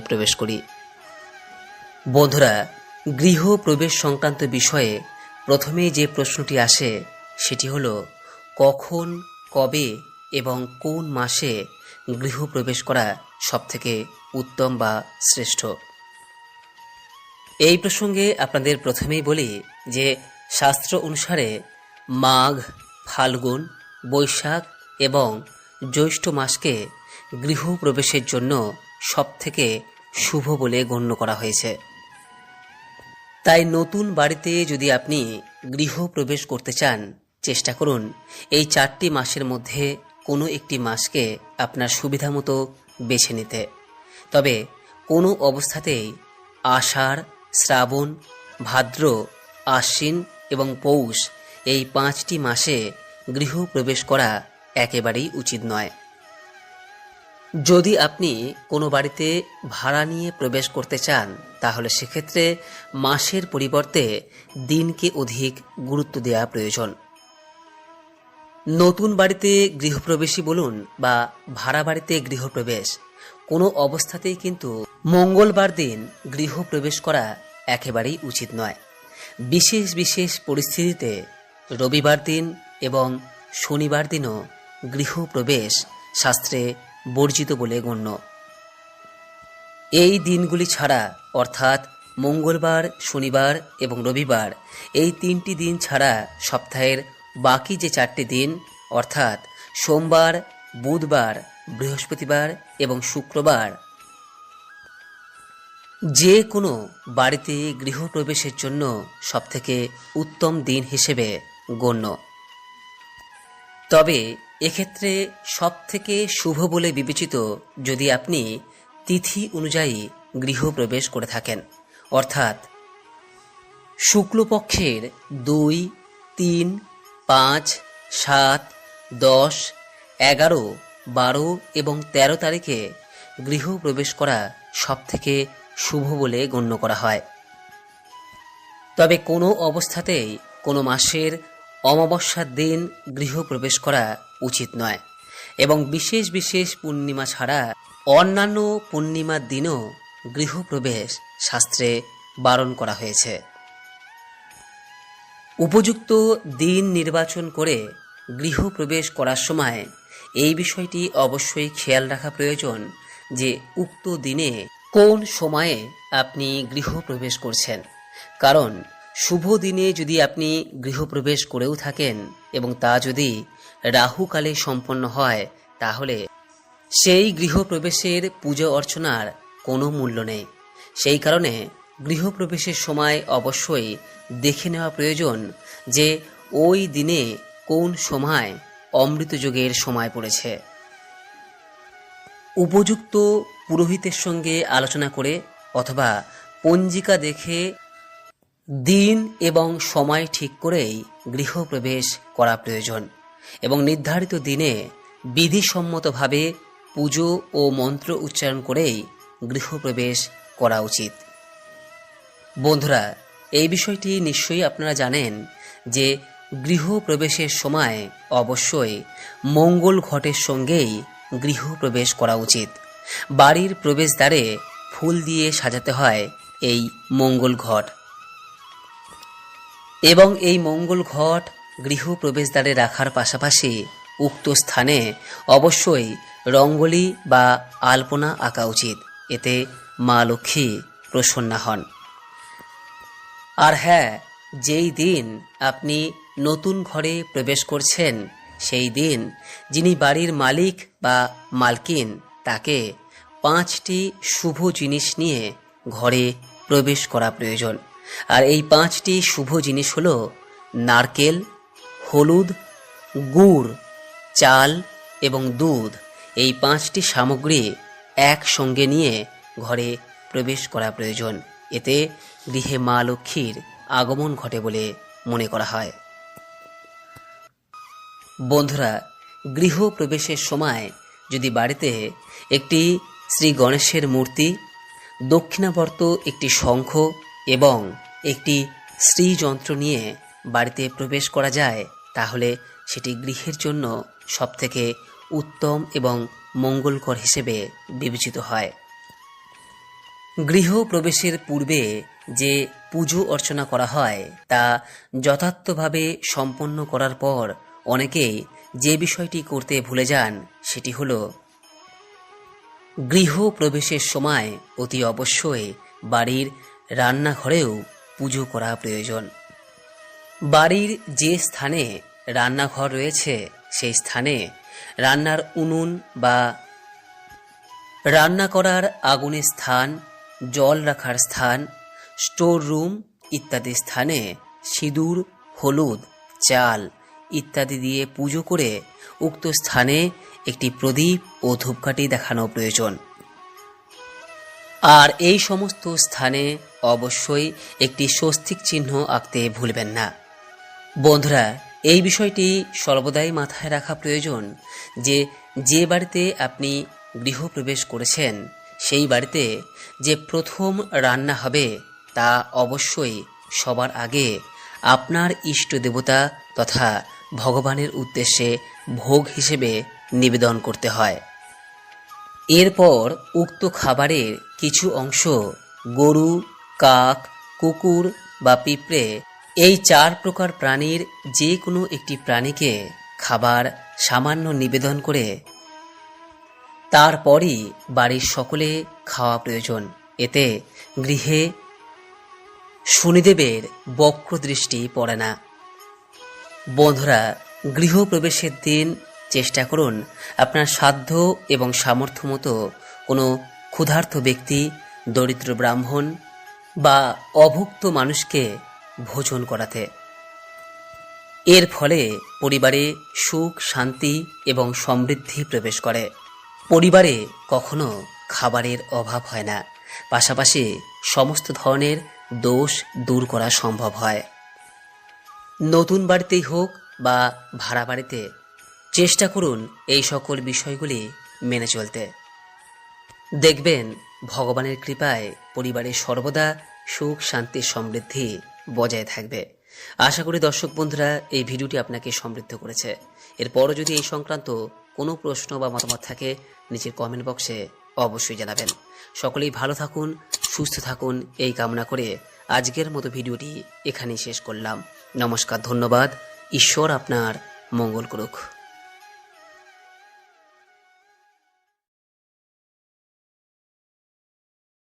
প্রবেশ করি। বন্ধুরা, গৃহ প্রবেশ সংক্রান্ত বিষয়ে প্রথমেই যে প্রশ্নটি আসে, সেটি হল, কখন, কবে এবং কোন মাসে গৃহ প্রবেশ করা সবথেকে উত্তম বা শ্রেষ্ঠ? এই প্রসঙ্গে আপনাদের প্রথমেই বলি যে, শাস্ত্র অনুসারে মাঘ, ফাল্গুন, বৈশাখ এবং জ্যৈষ্ঠ মাসকে গৃহপ্রবেশের জন্য সবথেকে শুভ বলে গণ্য করা হয়েছে। তাই নতুন বাড়িতে যদি আপনি গৃহপ্রবেশ করতে চান, চেষ্টা করুন এই চারটি মাসের মধ্যে কোনো একটি মাসকে আপনার সুবিধা মতো বেছে নিতে। তবে কোনো অবস্থাতেই আষাঢ়, শ্রাবণ, ভাদ্র, আশ্বিন এবং পৌষ এই পাঁচটি মাসে গৃহপ্রবেশ করা একেবারেই উচিত নয়। যদি আপনি কোনো বাড়িতে ভাড়া নিয়ে প্রবেশ করতে চান, তাহলে সেক্ষেত্রে মাসের পরিবর্তে দিনকে অধিক গুরুত্ব দেওয়া প্রয়োজন। নতুন বাড়িতে গৃহপ্রবেশই বলুন বা ভাড়া বাড়িতে গৃহপ্রবেশ, কোনো অবস্থাতেই কিন্তু মঙ্গলবার দিন গৃহপ্রবেশ করা একেবারেই উচিত নয়। বিশেষ বিশেষ পরিস্থিতিতে রবিবার দিন এবং শনিবার দিনও গৃহপ্রবেশ শাস্ত্রে বর্জিত বলে গণ্য। এই দিনগুলি ছাড়া, অর্থাৎ মঙ্গলবার, শনিবার এবং রবিবার, এই তিনটি দিন ছাড়া সপ্তাহের বাকি যে চারটি দিন, অর্থাৎ সোমবার, বুধবার, বৃহস্পতিবার এবং শুক্রবার, যে কোনো বাড়িতে গৃহপ্রবেশের জন্য সবথেকে উত্তম দিন হিসেবে গণ্য। তবে এক্ষেত্রে সবথেকে শুভ বলে বিবেচিত যদি আপনি তিথি অনুযায়ী গৃহপ্রবেশ করে থাকেন। অর্থাৎ শুক্লপক্ষের দুই, তিন, পাঁচ, সাত, দশ, এগারো, বারো এবং ১৩ তারিখে গৃহপ্রবেশ করা সবথেকে শুভ বলে গণ্য করা হয়। তবে কোনো অবস্থাতেই কোনো মাসের অমাবস্যার দিন গৃহপ্রবেশ করা উচিত নয়। এবং বিশেষ বিশেষ পূর্ণিমা ছাড়া অন্যান্য পূর্ণিমার দিনও গৃহপ্রবেশ শাস্ত্রে বারণ করা হয়েছে। উপযুক্ত দিন নির্বাচন করে গৃহপ্রবেশ করার সময় এই বিষয়টি অবশ্যই খেয়াল রাখা প্রয়োজন যে উক্ত দিনে কোন সময়ে আপনি গৃহপ্রবেশ করছেন। কারণ শুভ দিনে যদি আপনি গৃহপ্রবেশ করেও থাকেন এবং তা যদি রাহুকালে সম্পন্ন হয়, তাহলে সেই গৃহপ্রবেশের পুজো অর্চনার কোনো মূল্য নেই। সেই কারণে গৃহপ্রবেশের সময় অবশ্যই দেখে নেওয়া প্রয়োজন যে ওই দিনে কোন সময় অমৃতযোগের সময় পড়েছে। উপযুক্ত পুরোহিতের সঙ্গে আলোচনা করে অথবা পঞ্জিকা দেখে দিন এবং সময় ঠিক করেই গৃহপ্রবেশ করা প্রয়োজন। এবং নির্ধারিত দিনে বিধিসম্মতভাবে পুজো ও মন্ত্র উচ্চারণ করেই গৃহপ্রবেশ করা উচিত। বন্ধুরা, এই বিষয়টি নিশ্চয়ই আপনারা জানেন যে গৃহপ্রবেশের সময় অবশ্যই মঙ্গল ঘটের সঙ্গেই গৃহপ্রবেশ করা উচিত। বাড়ির প্রবেশদ্বারে ফুল দিয়ে সাজাতে হয় এই মঙ্গল ঘট। এবং এই মঙ্গল ঘট গৃহপ্রবেশদ্বারে রাখার পাশাপাশি উক্ত স্থানে অবশ্যই রঙ্গোলি বা আলপনা আঁকা উচিত। এতে মা লক্ষ্মী প্রসন্না হন। আর হ্যাঁ যেই দিন আপনি নতুন ঘরে প্রবেশ করছেন, সেই দিন যিনি বাড়ির মালিক বা মালকিন, তাকে পাঁচটি শুভ জিনিস নিয়ে ঘরে প্রবেশ করা প্রয়োজন। আর এই পাঁচটি শুভ জিনিস হলো নারকেল হলুদ, গুড়, চাল এবং দুধ এই পাঁচটি সামগ্রী একসঙ্গে নিয়ে ঘরে প্রবেশ করা প্রয়োজন। এতে গৃহে মা লক্ষ্মীর আগমন ঘটে বলে মনে করা হয়। বন্ধুরা গৃহ প্রবেশের সময় যদি বাড়িতে একটি শ্রী গণেশের মূর্তি, দক্ষিণাবর্ত একটি শঙ্খ এবং একটি শ্রীযন্ত্র নিয়ে বাড়িতে প্রবেশ করা যায় তাহলে সেটি গৃহের জন্য সবথেকে উত্তম এবং মঙ্গলকর হিসেবে বিবেচিত হয়। গৃহ প্রবেশের পূর্বে যে পুজো অর্চনা করা হয়, তা যথার্থভাবে সম্পন্ন করার পর অনেকেই যে বিষয়টি করতে ভুলে যান, সেটি হল গৃহ প্রবেশের সময় অতি অবশ্যই বাড়ির রান্নাঘরেও পুজো করা প্রয়োজন। বাড়ির যে স্থানে রান্নাঘর রয়েছে, সেই স্থানে রান্নার উনুন বা রান্না করার আগুনের স্থান, জল রাখার স্থান, স্টোর রুম ইত্যাদি স্থানে সিঁদুর, হলুদ, চাল ইত্যাদি দিয়ে পুজো করে উক্ত স্থানে একটি প্রদীপ ও ধূপকাঠি দেখানো প্রয়োজন। আর এই সমস্ত স্থানে অবশ্যই একটি স্বস্তিক চিহ্ন আঁকতে ভুলবেন না। বন্ধুরা, এই বিষয়টি সর্বদাই মাথায় রাখা প্রয়োজন যে যে বাড়িতে আপনি গৃহপ্রবেশ করেছেন, সেই বাড়িতে যে প্রথম রান্না হবে তা অবশ্যই সবার আগে আপনার ইষ্ট দেবতা তথা ভগবানের উদ্দেশ্যে ভোগ হিসেবে নিবেদন করতে হয়। এরপর উক্ত খাবারের কিছু অংশ গরু, কাক, কুকুর বা পিঁপড়ে এই চার প্রকার প্রাণীর যে কোনো একটি প্রাণীকে খাবার সামান্য নিবেদন করে তারপরই বাড়ির সকলে খাওয়া প্রয়োজন। এতে গৃহে শনিদেবের বক্র দৃষ্টি পড়ে না। বন্ধুরা, গৃহপ্রবেশের দিন চেষ্টা করুন আপনার সাধ্য এবং সামর্থ্য মতো কোনো ক্ষুধার্ত ব্যক্তি, দরিদ্র ব্রাহ্মণ বা অভুক্ত মানুষকে ভোজন করাতে। এর ফলে পরিবারে সুখ, শান্তি এবং সমৃদ্ধি প্রবেশ করে। পরিবারে কখনো খাবারের অভাব হয় না। পাশাপাশি সমস্ত ধরনের দোষ দূর করা সম্ভব হয়। নতুন বাড়িতেই হোক বা ভাড়া বাড়িতে, চেষ্টা করুন এই সকল বিষয়গুলি মেনে চলতে। দেখবেন, ভগবানের কৃপায় পরিবারে সর্বদা সুখ, শান্তি, সমৃদ্ধি বজায় থাকবে। আশা করি দর্শক বন্ধুরা, এই ভিডিওটি আপনাকে সমৃদ্ধ করেছে। এরপরও যদি এই সংক্রান্ত কোনো প্রশ্ন বা মতামত থাকে, নিচের কমেন্ট বক্সে অবশ্যই জানাবেন। সকলেই ভালো থাকুন, সুস্থ থাকুন, এই কামনা করে আজকের মতো ভিডিওটি এখানেই শেষ করলাম। নমস্কার, ধন্যবাদ। ঈশ্বর আপনার মঙ্গল করুক।